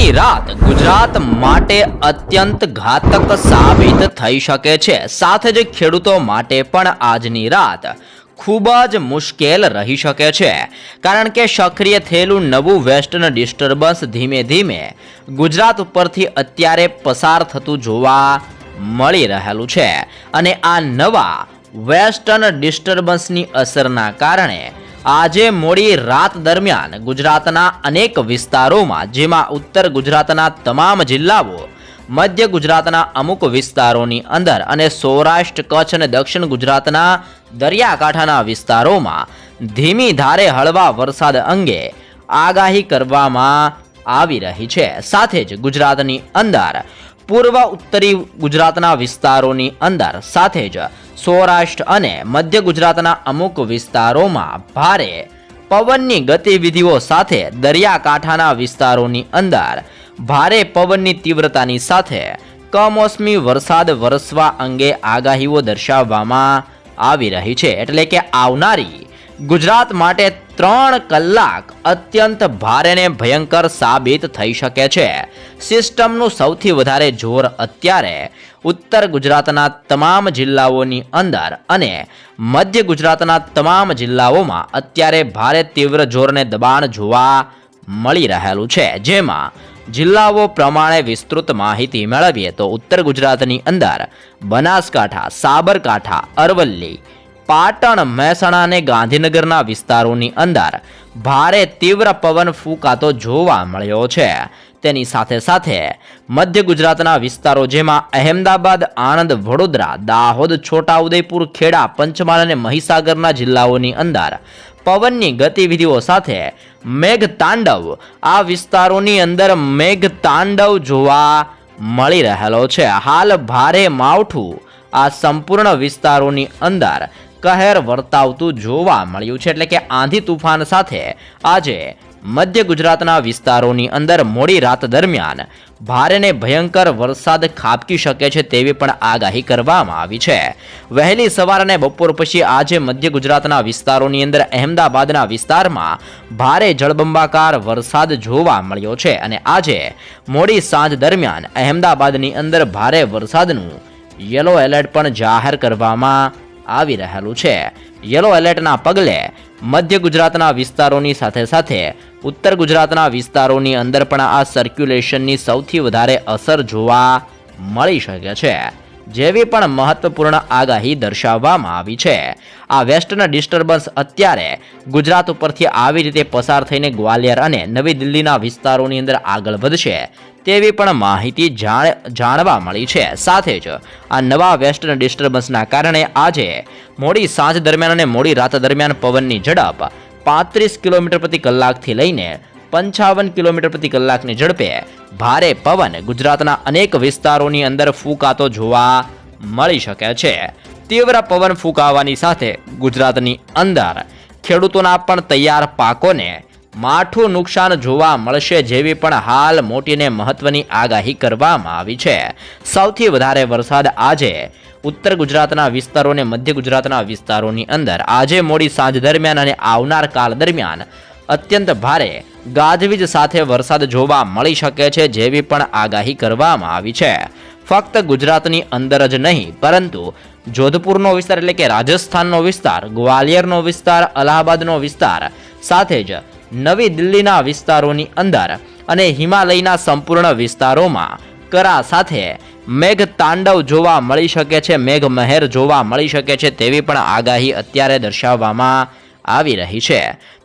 આજની રાત ગુજરાત માટે અત્યંત ઘાતક સાબિત થઈ શકે છે. સાથે જ ખેડૂતો માટે પણ આજની રાત ખૂબ જ મુશ્કેલ રહી શકે છે. કારણ કે સક્રિય થયેલું નવું વેસ્ટર્ન ડિસ્ટર્બન્સ ધીમે ધીમે ગુજરાત ઉપરથી અત્યારે પસાર થતું જોવા મળી રહેલું છે. અને આ નવા વેસ્ટર્ન ડિસ્ટર્બન્સની અસરના કારણે આજે મોડી રાત દરમિયાન ગુજરાતના અનેક વિસ્તારોમાં, જેમાં ઉત્તર ગુજરાતના તમામ જિલ્લાઓ, મધ્ય ગુજરાતના અમુક વિસ્તારોની અંદર અને સૌરાષ્ટ્ર, કચ્છ અને દક્ષિણ ગુજરાતના દરિયાકાંઠાના વિસ્તારોમાં ધીમી ધારે હળવા વરસાદ અંગે આગાહી કરવામાં આવી રહી છે. સાથે જ ગુજરાતની અંદર પૂર્વ ઉત્તરી ગુજરાતના વિસ્તારોની અંદર સાથે જ સૌરાષ્ટ્ર અને મધ્ય ગુજરાતના અમુક વિસ્તારોમાં ભારે પવનની ગતિવિધિઓ સાથે દરિયાકાંઠાના વિસ્તારોની અંદર ભારે પવનની તીવ્રતાની સાથે કમોસમી વરસાદ વરસવા અંગે આગાહીઓ દર્શાવવામાં આવી રહી છે. એટલે કે આવનારી ગુજરાત માટે ત્રણ કલાક અત્યંત ભારે ને ભયંકર સાબિત થઈ શકે છે. સિસ્ટમનું સૌથી વધારે જોર અત્યારે ઉત્તર ગુજરાતના તમામ જિલ્લાઓની અંદર અને મધ્ય ગુજરાતના તમામ જિલ્લાઓમાં અત્યારે ભારે તીવ્ર જોરને દબાણ જોવા મળી રહેલું છે. જેમાં જિલ્લાઓ પ્રમાણે વિસ્તૃત માહિતી મેળવીએ તો ઉત્તર ગુજરાતની અંદર બનાસકાંઠા, સાબરકાંઠા, અરવલ્લી પાટણ, મહેસાણા અને ગાંધીનગરના વિસ્તારોની અંદર ભારે તીવ્ર પવન ફૂંકાતો જોવા મળ્યો છે. તેની સાથે સાથે મધ્ય ગુજરાતના વિસ્તારો જેમાં અહેમદાબાદ, આણંદ, વડોદરા, દાહોદ, છોટાઉદેપુર, ખેડા, પંચમહાલ અને મહીસાગરના જિલ્લાઓની અંદર પવનની ગતિવિધિઓ સાથે મેઘ તાંડવ આ વિસ્તારોની અંદર મેઘ તાંડવ જોવા મળી રહેલો છે. હાલ ભારે માવઠું આ સંપૂર્ણ વિસ્તારોની અંદર કહેર વર્તાવતું જોવા મળ્યું છે એટલે કે આંધી તુફાન સાથે આજે મધ્ય ગુજરાતના વિસ્તારોની અંદર મોડી રાત દરમિયાન ભારે ને ભયંકર વરસાદ ખાબકી શકે છે તેવી પણ આગાહી કરવામાં આવી છે. વહેલી સવાર અને બપોર પછી આજે મધ્ય ગુજરાતના વિસ્તારોની અંદર અહેમદાબાદના વિસ્તારમાં ભારે જળબંબાકાર વરસાદ જોવા મળ્યો છે અને આજે મોડી સાંજ દરમિયાન અહેમદાબાદની અંદર ભારે વરસાદનું યલો એલર્ટ પણ જાહેર કરવામાં આવી રહેલું છે. યલો એલર્ટના પગલે મધ્ય ગુજરાતના વિસ્તારોની સાથે સાથે ઉત્તર ગુજરાતના વિસ્તારોની અંદર પણ આ સર્ક્યુલેશનની સૌથી વધારે અસર જોવા મળી શકે છે. જેવી પણ મહત્વપૂર્ણ આગાહી દર્શાવવામાં આવી છે. આ વેસ્ટર્ન ડિસ્ટર્બન્સ અત્યારે ગુજરાત ઉપરથી આવી રીતે પસાર થઈને ગ્વાલિયર અને નવી દિલ્હીના વિસ્તારોની અંદર આગળ વધશે. તેવી પણ માહિતી જાણ, જાણવા મળી છે. સાથે જ આ નવા વેસ્ટર્ન ડિસ્ટર્બન્સના કારણે આજે મોડી સાંજ દરમિયાન અને મોડી રાત દરમિયાન પવનની ઝડપ પાંત્રીસ કિલોમીટર પ્રતિ કલાકથી લઈને પંચાવન કિલોમીટર પ્રતિ કલાકની ઝડપે ભારે પવન ગુજરાતના અનેક વિસ્તારોની અંદર ફૂંકાતો જોવા મળી શકે છે. તીવ્ર પવન ફૂંકાવાની સાથે ગુજરાતની અંદર ખેડૂતોના પણ તૈયાર પાકોને માઠું નુકસાન જોવા મળશે જેવી પણ હાલ મોટીને મહત્વની આગાહી કરવામાં આવી છે. સૌથી વધારે વરસાદ આજે ઉત્તર ગુજરાતના વિસ્તારો અને મધ્ય ગુજરાતના વિસ્તારોની અંદર. આજે મોડી સાંજ દરમિયાન અને આવનાર કાલ દરમિયાન અત્યંત ભારે ગાજવીજ સાથે વરસાદ જોવા મળી શકે છે જેવી પણ આગાહી કરવામાં આવી છે. ફક્ત ગુજરાતની અંદર જ નહીં, પરંતુ જોધપુરનો વિસ્તાર એટલે કે રાજસ્થાનનો વિસ્તાર, ગ્વાલિયરનો વિસ્તાર, અલ્હાબાદનો વિસ્તાર સાથે જ નવી દિલ્હીના વિસ્તારોની અંદર અને હિમાલયના સંપૂર્ણ વિસ્તારોમાં કરા સાથે મેઘ તાંડવ જોવા મળી શકે છે, મેઘ મહેર જોવા મળી શકે છે તેવી પણ આગાહી અત્યારે દર્શાવવામાં આવી રહી છે.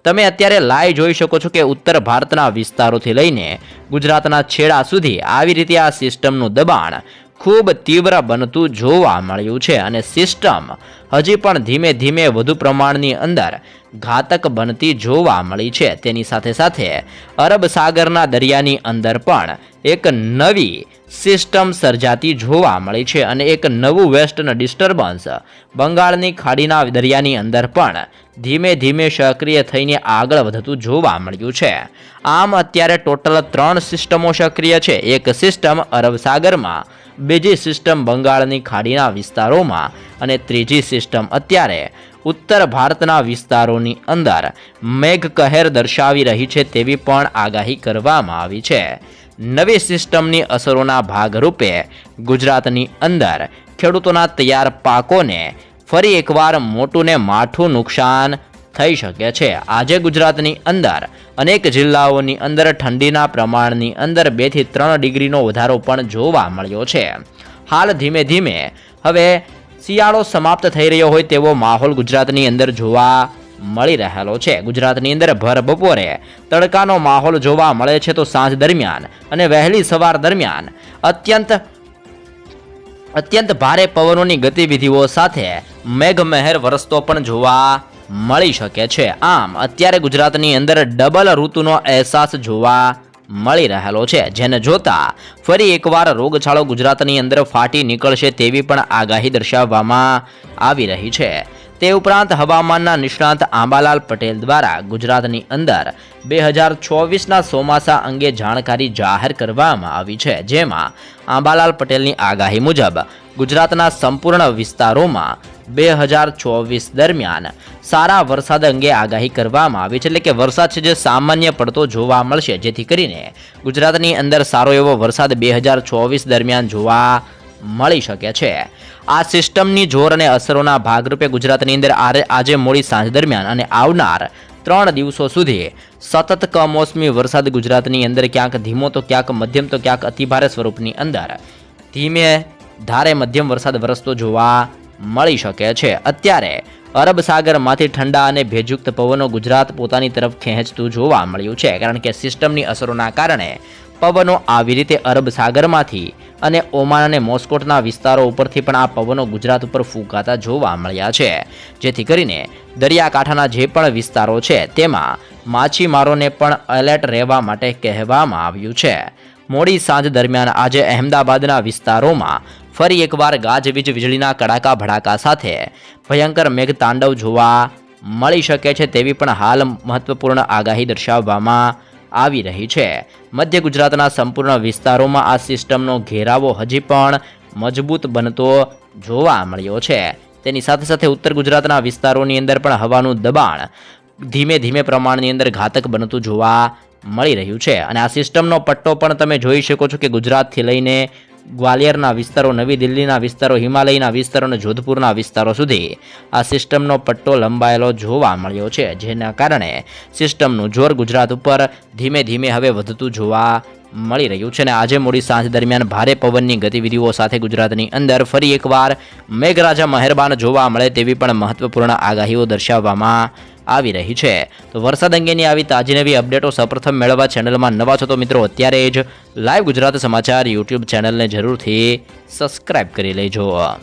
તમે અત્યારે લાઈવ જોઈ શકો છો કે ઉત્તર ભારતના વિસ્તારોથી લઈને ગુજરાતના છેડા સુધી આવી રીતે આ સિસ્ટમનું દબાણ ખૂબ તીવ્ર બનતું જોવા મળ્યું છે અને સિસ્ટમ હજી પણ ધીમે ધીમે વધુ પ્રમાણની અંદર ઘાતક બનતી જોવા મળી છે. તેની સાથે સાથે અરબ સાગરના દરિયાની અંદર પણ એક નવી સિસ્ટમ સર્જાતી જોવા મળી છે અને એક નવું વેસ્ટર્ન ડિસ્ટર્બન્સ બંગાળની ખાડીના દરિયાની અંદર પણ ધીમે ધીમે સક્રિય થઈને આગળ વધતું જોવા મળ્યું છે. આમ અત્યારે ટોટલ ત્રણ સિસ્ટમો સક્રિય છે. એક સિસ્ટમ અરબ સાગરમાં બીજી સિસ્ટમ બંગાળની ખાડીના વિસ્તારોમાં અને ત્રીજી સિસ્ટમ અત્યારે ઉત્તર ભારતના વિસ્તારોની અંદર મેઘ કહેર દર્શાવી રહી છે તેવી પણ આગાહી કરવામાં આવી છે. નવી સિસ્ટમની અસરોના ભાગરૂપે ગુજરાતની અંદર ખેડૂતોના તૈયાર પાકોને ફરી એકવાર મોટું ને માઠું નુકસાન થઈ શકે છે. આજે ગુજરાતની અંદર અનેક જિલ્લાઓની અંદર ઠંડીના પ્રમાણની અંદર બેથી ત્રણ ડિગ્રીનો વધારો પણ જોવા મળ્યો છે. હાલ ધીમે ધીમે હવે શિયાળો સમાપ્ત થઈ રહ્યો હોય તેવો માહોલ ગુજરાતની અંદર જોવા મળી રહેલો છે. ગુજરાતની અંદર ભર બપોરે તડકાનો માહોલ જોવા મળે છે તો સાંજ દરમિયાન અને વહેલી સવાર દરમિયાન અત્યંત અત્યંત ભારે પવનોની ગતિવિધિઓ સાથે મેઘમહેર વરસતો પણ જોવા મળી શકે છે. આમ, અત્યારે ગુજરાતની અંદર ડબલ ઋતુનો અહેસાસ જોવા મળી રહેલો છે. જેને જોતા ફરી એકવાર રોગચાળો ગુજરાતની અંદર ફાટી નીકળશે તેવી પણ આગાહી દર્શાવવામાં આવી રહી છે. તે ઉપરાંત હવામાનના નિષ્ણાત આંબાલાલ પટેલ દ્વારા ગુજરાતની અંદર બે હજાર ચોવીસના ચોમાસા અંગે જાણકારી જાહેર કરવામાં આવી છે. જેમાં આંબાલાલ પટેલની આગાહી મુજબ ગુજરાતના સંપૂર્ણ વિસ્તારોમાં બે હજાર ચોવીસ દરમિયાન સારા વરસાદ અંગે આગાહી કરવામાં આવી છે. એટલે કે વરસાદ છે જે સામાન્ય પડતો જોવા મળશે. જેથી કરીને ગુજરાતની અંદર સારો એવો વરસાદ બે હજાર ચોવીસ દરમિયાન જોવા મળી શકે છે. આ સિસ્ટમની જોર અને અસરોના ભાગરૂપે ગુજરાતની અંદર આજે મોડી સાંજ દરમિયાન અને આવનાર ત્રણ દિવસો સુધી સતત કમોસમી વરસાદ ગુજરાતની અંદર ક્યાંક ધીમો તો ક્યાંક મધ્યમ તો ક્યાંક અતિભારે સ્વરૂપની અંદર ધીમે ધારે મધ્યમ વરસાદ વરસતો જોવા મળી શકે છે. અત્યારે અરબ સાગરમાંથી ઠંડા અને ભેજયુક્ત પવનો ગુજરાત પોતાની તરફ ખેંચતું જોવા મળ્યું છે. કારણ કે સિસ્ટમની અસરોના કારણે પવનો આવી રીતે અરબ સાગરમાંથી અને ઓમાન અને મોસ્કોટના વિસ્તારો ઉપરથી પણ આ પવનો ગુજરાત ઉપર ફૂંકાતા જોવા મળ્યા છે. જેથી કરીને દરિયાકાંઠાના જે પણ વિસ્તારો છે, તેમાં માછીમારોને પણ એલર્ટ રહેવા માટે કહેવામાં આવ્યું છે. મોડી સાંજ દરમિયાન આજે અહેમદાબાદના વિસ્તારોમાં ફરી એકવાર ગાજવીજ વીજળીના કડાકા ભડાકા સાથે ભયંકર મેઘતાંડવ જોવા મળી શકે છે તેવી પણ હાલ મહત્વપૂર્ણ આગાહી દર્શાવવામાં આવી રહી છે. મધ્ય ગુજરાતના સંપૂર્ણ વિસ્તારોમાં આ સિસ્ટમનો ઘેરાવો હજી પણ મજબૂત બનતો જોવા મળ્યો છે. તેની સાથે સાથે ઉત્તર ગુજરાતના વિસ્તારોની અંદર પણ હવાનું દબાણ ધીમે ધીમે પ્રમાણની અંદર ઘાતક બનતું જોવા મળી રહ્યું છે. અને આ સિસ્ટમનો પટ્ટો પણ તમે જોઈ શકો છો કે ગુજરાતથી લઈને ગ્વાલિયરના વિસ્તારો, નવી દિલ્હીના વિસ્તારો, હિમાલયના વિસ્તારો અને જોધપુરના વિસ્તારો સુધી આ સિસ્ટમનો પટ્ટો લંબાયેલો જોવા મળ્યો છે, જેના કારણે સિસ્ટમનું જોર ગુજરાત ઉપર ધીમે ધીમે હવે વધતું જોવા મળી રહ્યું છે. અને આજે મોડી સાંજ દરમિયાન ભારે પવનની ગતિવિધિઓ સાથે ગુજરાતની અંદર ફરી એકવાર મેઘરાજા મહેરબાન જોવા મળે તેવી પણ મહત્વપૂર્ણ આગાહીઓ દર્શાવવામાં આવી રહી છે. તો વરસાદ અંગેની આવી તાજી નવી અપડેટો સૌપ્રથમ મેળવવા ચેનલમાં નવા છો તો મિત્રો, અત્યારે જ લાઈવ ગુજરાત સમાચાર યુટ્યુબ ચેનલને જરૂરથી સબસ્ક્રાઇબ કરી લેજો.